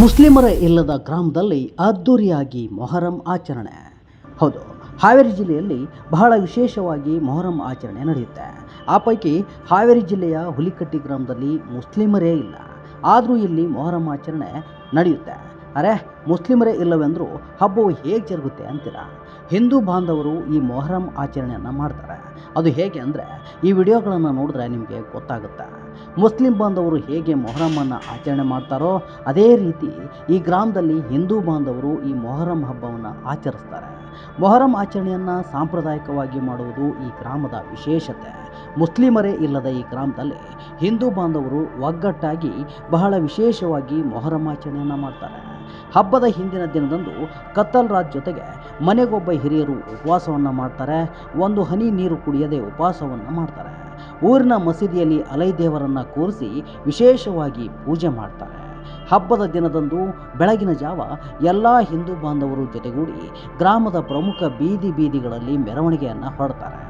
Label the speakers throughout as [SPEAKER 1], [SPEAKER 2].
[SPEAKER 1] ಮುಸ್ಲಿಮರ ಇಲ್ಲದ ಗ್ರಾಮದಲ್ಲಿ ಅದ್ದೂರಿಯಾಗಿ ಮೊಹರಂ ಆಚರಣೆ. ಹೌದು, ಹಾವೇರಿ ಜಿಲ್ಲೆಯಲ್ಲಿ ಬಹಳ ವಿಶೇಷವಾಗಿ ಮೊಹರಂ ಆಚರಣೆ ನಡೆಯುತ್ತೆ. ಆ ಪೈಕಿ ಹಾವೇರಿ ಜಿಲ್ಲೆಯ ಹುಲಿಕಟ್ಟಿ ಗ್ರಾಮದಲ್ಲಿ ಮುಸ್ಲಿಮರೇ ಇಲ್ಲ. ಆದರೂ ಇಲ್ಲಿ ಮೊಹರಂ ಆಚರಣೆ ನಡೆಯುತ್ತೆ. ಅರೆ, ಮುಸ್ಲಿಮರೇ ಇಲ್ಲವೆಂದರೂ ಹಬ್ಬವು ಹೇಗೆ ಜರುಗುತ್ತೆ ಅಂತೀರಾ? ಹಿಂದೂ ಬಾಂಧವರು ಈ ಮೊಹರಂ ಆಚರಣೆಯನ್ನು ಮಾಡ್ತಾರೆ. ಅದು ಹೇಗೆ ಅಂದರೆ, ಈ ವಿಡಿಯೋಗಳನ್ನು ನೋಡಿದ್ರೆ ನಿಮಗೆ ಗೊತ್ತಾಗುತ್ತೆ. ಮುಸ್ಲಿಂ ಬಾಂಧವರು ಹೇಗೆ ಮೊಹರಮ್ಮನ್ನು ಆಚರಣೆ ಮಾಡ್ತಾರೋ, ಅದೇ ರೀತಿ ಈ ಗ್ರಾಮದಲ್ಲಿ ಹಿಂದೂ ಬಾಂಧವರು ಈ ಮೊಹರಂ ಹಬ್ಬವನ್ನು ಆಚರಿಸ್ತಾರೆ. ಮೊಹರಂ ಆಚರಣೆಯನ್ನು ಸಾಂಪ್ರದಾಯಿಕವಾಗಿ ಮಾಡುವುದು ಈ ಗ್ರಾಮದ ವಿಶೇಷತೆ. ಮುಸ್ಲಿಮರೇ ಇಲ್ಲದ ಈ ಗ್ರಾಮದಲ್ಲಿ ಹಿಂದೂ ಬಾಂಧವರು ಒಗ್ಗಟ್ಟಾಗಿ ಬಹಳ ವಿಶೇಷವಾಗಿ ಮೊಹರಂ ಆಚರಣೆಯನ್ನು ಮಾಡ್ತಾರೆ. ಹಬ್ಬದ ಹಿಂದಿನ ದಿನದಂದು ಕತ್ತಲ್ ರಾಜ್ ಜೊತೆಗೆ ಮನೆಗೊಬ್ಬ ಹಿರಿಯರು ಉಪವಾಸವನ್ನು ಮಾಡ್ತಾರೆ, ಒಂದು ಹನಿ ನೀರು ಕುಡಿಯದೆ ಉಪವಾಸವನ್ನು ಮಾಡ್ತಾರೆ. ಊರಿನ ಮಸೀದಿಯಲ್ಲಿ ಅಲೈ ದೇವರನ್ನು ಕೂರಿಸಿ ವಿಶೇಷವಾಗಿ ಪೂಜೆ ಮಾಡ್ತಾರೆ. ಹಬ್ಬದ ದಿನದಂದು ಬೆಳಗಿನ ಜಾವ ಎಲ್ಲ ಹಿಂದೂ ಬಾಂಧವರು ಜೊತೆಗೂಡಿ ಗ್ರಾಮದ ಪ್ರಮುಖ ಬೀದಿ ಬೀದಿಗಳಲ್ಲಿ ಮೆರವಣಿಗೆಯನ್ನು ಹೊರಡ್ತಾರೆ.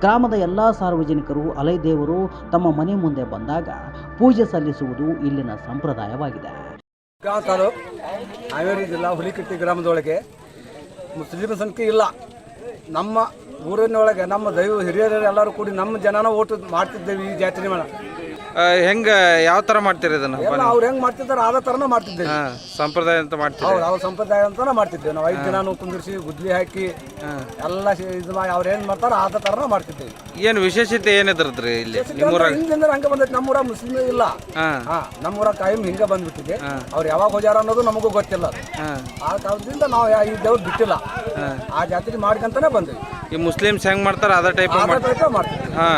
[SPEAKER 1] ಗ್ರಾಮದ ಎಲ್ಲ ಸಾರ್ವಜನಿಕರು ಅಲೈ ದೇವರು ತಮ್ಮ ಮನೆ ಮುಂದೆ ಬಂದಾಗ ಪೂಜೆ ಸಲ್ಲಿಸುವುದು ಇಲ್ಲಿನ ಸಂಪ್ರದಾಯವಾಗಿದೆ.
[SPEAKER 2] ಜಿಲ್ಲಾ ಹುಲಿಕಟ್ಟಿ ಗ್ರಾಮದೊಳಗೆ ಮುಸ್ಲಿಂ ಸಂಖ್ಯೆ ಇಲ್ಲ. ನಮ್ಮ ಊರಿನೊಳಗೆ ನಮ್ಮ ದೈವ ಹಿರಿಯರು ಎಲ್ಲರೂ ಕೂಡಿ ನಮ್ಮ ಜನನ ಓಟು ಮಾಡ್ತಿದ್ದೇವೆ ಈ ಜಾತ್ರೆ
[SPEAKER 3] ಹೆಂಗ ಯಾವ ತರ ಮಾಡ್ತೀರಿ ಇದನ್ನ?
[SPEAKER 2] ಎಲ್ಲ ಅವ್ರು ಹೆಂಗ್ ಮಾಡ್ತಿದ್ದಾರೆ ಆದ ತರನ ಮಾಡ್ತಿದ್ದೇವೆ.
[SPEAKER 3] ಹಾ, ಸಂಪ್ರದಾಯ ಅಂತ ಮಾಡ್ತೀರಿ
[SPEAKER 2] ಹೌದು ಅವ್ರ ಸಂಪ್ರದಾಯ ಅಂತಾನೆ ಮಾಡ್ತಿದ್ದೇವೆ. ನಾವು ಐದು ದಿನಾನು ಕುಂದಿರ್ಸಿ ಗುದ್ಲಿ ಹಾಕಿ ಎಲ್ಲ ಶಿ- ಇದು ಮಾಡಿ ಅವ್ರು ಏನ್ ಮಾಡ್ತಾರೆ ಆದ ತರನ ಮಾಡ್ತಿದ್ದೇವೆ.
[SPEAKER 3] ಏನ್ ವಿಶೇಷತೆ ಏನಿದ್ರದ್ರಿ ಇಲ್ಲಿ? ನಿಮ್ಮೂರಾಗ
[SPEAKER 2] ಹಿಂದಿಂದ ಹಂಗೆ ಬಂದೈತೆ. ನಮ್ಮೂರ ಮುಸ್ಲಿಂ ಇಲ್ಲ.
[SPEAKER 3] ಹಾ.
[SPEAKER 2] ಹಾ ನಮ್ಮೂರ ಕಾಯಂ ಹಿಂಗ ಬಂದ್ಬಿಟ್ಟಿದೆ. ಅವ್ರು ಯಾವಾಗ ಹೋಗ್ಯಾರ ಅನ್ನೋದು ನಮಗೂ ಗೊತ್ತಿಲ್ಲ. ಅದು.
[SPEAKER 3] ಹಾ.
[SPEAKER 2] ಆ ಕಾಲದಿಂದ ನಾವು ಯಾ- ಈ ದೇವ್ರು ಬಿಟ್ಟಿಲ್ಲ. ಆ ಜಾತ್ರೆ ಮಾಡ್ಕಂತಾನೆ ಬಂದ್ವಿ.
[SPEAKER 3] ಈ ಮುಸ್ಲಿಮ್ಸ್ ಹೆಂಗ್ ಮಾಡ್ತಾರ? ಅದ ಟೈಪ್ ಹಾ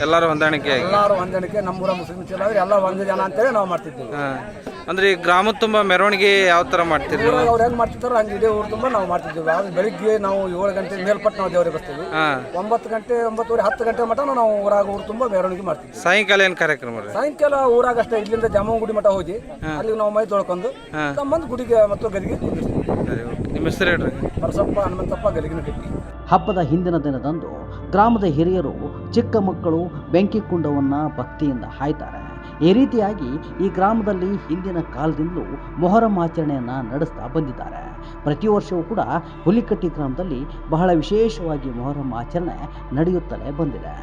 [SPEAKER 3] ಎಲ್ಲಾರು ಹೊಂದಾಣಿಕೆ
[SPEAKER 2] ಎಲ್ಲಾರು ಹೊಂದಾಣಿಕೆ. ನಮ್ಮೂರ ಮುಸ್ಲಿಮ್ಸ್ ಎಲ್ಲ ಒಂದು ಜನ ಅಂತೇಳಿ ನಾವು ಮಾಡ್ತಿದ್ವಿ
[SPEAKER 3] ಹಾ. ಅಂದ್ರೆ ಈ ಗ್ರಾಮದ ತುಂಬಾ ಮೆರವಣಿಗೆ ಯಾವ ತರ ಮಾಡ್ತಿದ್ರು ನೀವು?
[SPEAKER 2] ಅವ್ರು ಹೆಂಗ್ ಮಾಡ್ತಿದ್ರು ಹಂಗೆ ಇಡೀ ಊರು ತುಂಬ ನಾವು ಮಾಡ್ತಿದ್ದೀವಿ. ಆದ್ರೆ ಬೆಳಿಗ್ಗೆ ನಾವು ಏಳು ಗಂಟೆ ಮೇಲ್ಪಟ್ಟು ನಾವು ದೇವರಿಗೆ ಬರ್ತೀವಿ.
[SPEAKER 3] ಹಾ.
[SPEAKER 2] ಒಂಬತ್ತು ಗಂಟೆ ಒಂಬತ್ತುವರೆ ಹತ್ತು ಗಂಟೆ ಮಟ ನಾವು ಊರಾಗ ಊರು ತುಂಬಾ ಮೆರವಣಿಗೆ ಮಾಡ್ತೀವಿ.
[SPEAKER 3] ಸಾಯಂಕಾಲ ಏನ್ ಕಾರ್ಯಕ್ರಮ ರೀ?
[SPEAKER 2] ಸಾಯಂಕಾಲ ಊರಾಗ ಅಷ್ಟೇ ಇಲ್ಲಿಂದ ಜಮ್ಮ ಗುಡಿ ಮಠ ಹೋಗಿ ಅಲ್ಲಿ ನಾವು ಮೈ ತೊಳ್ಕೊಂಡು ತಮ್ಮಂದು ಗುಡಿಗೆ ಮತ್ತು ಗದಿಗೆ ಕುಂದಿರ್ತೀವಿ.
[SPEAKER 3] ಸರಿ ಓಕೆ. ನಿಮ್ಮ ಹೆಸರು ಹೇಳ್ರಿ.
[SPEAKER 2] ಪರಸಪ್ಪ ಹನುಮಂತಪ್ಪ ಗದಿಗಿನ ಕಟ್ಟಿ.
[SPEAKER 1] ಹಬ್ಬದ ಹಿಂದಿನ ದಿನದಂದು ಗ್ರಾಮದ ಹಿರಿಯರು ಚಿಕ್ಕ ಮಕ್ಕಳು ಬೆಂಕಿ ಕುಂಡವನ್ನು ಭಕ್ತಿಯಿಂದ ಹಾಯ್ತಾರೆ. ಈ ರೀತಿಯಾಗಿ ಈ ಗ್ರಾಮದಲ್ಲಿ ಹಿಂದಿನ ಕಾಲದಿಂದಲೂ ಮೊಹರಂ ಆಚರಣೆಯನ್ನು ನಡೆಸ್ತಾ ಬಂದಿದ್ದಾರೆ. ಪ್ರತಿ ವರ್ಷವೂ ಕೂಡ ಹುಲಿಕಟ್ಟಿ ಗ್ರಾಮದಲ್ಲಿ ಬಹಳ ವಿಶೇಷವಾಗಿ ಮೊಹರಂ ಆಚರಣೆ ನಡೆಯುತ್ತಲೇ ಬಂದಿದೆ.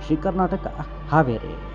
[SPEAKER 1] ಶ್ರೀ ಕರ್ನಾಟಕ ಹಾವೇರಿ.